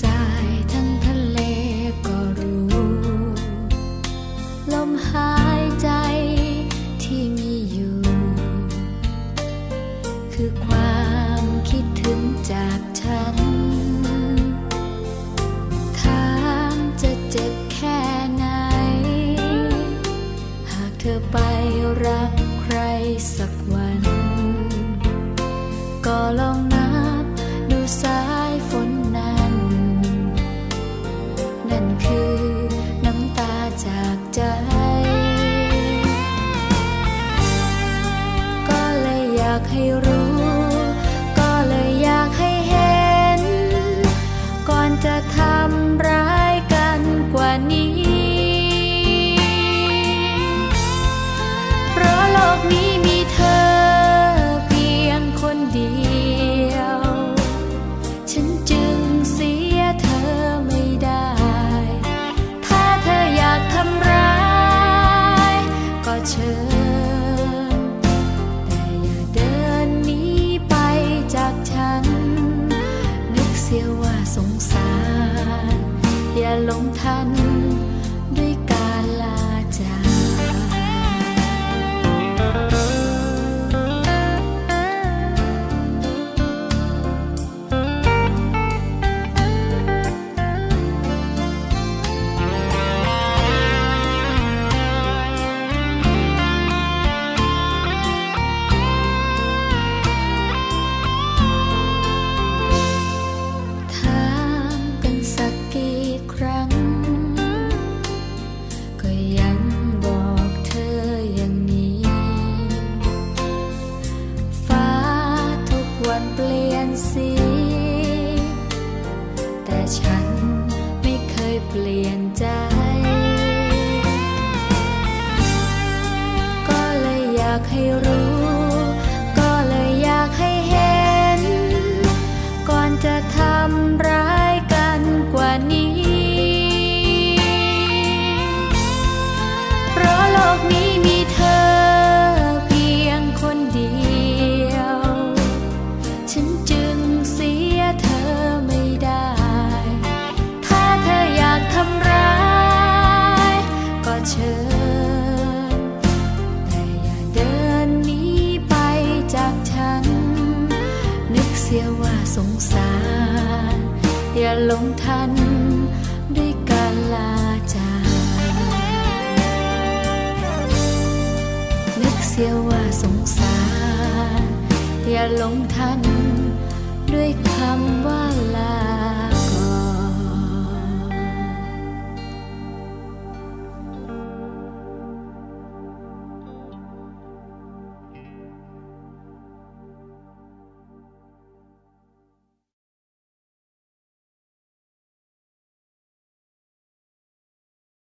สายทั้งทะเลก็รู้ ลมหายใจที่มีอยู่ คือความคิดถึงจากฉันถามจะเจ็บแค่ไหน หากเธอไปรักใครสักวัน ก็ลอง ให้รู้ สงสาร อย่าลงทัน แต่ฉันไม่เคยเปลี่ยนใจ ก็เลยอยากให้รู้ เแต่อย่าเดินหนีไปจากฉัน นึกเสียว่าสงสาร อย่าลงทันด้วยการลาจากนึกเสียว่าสงสาร อย่าหลงทัน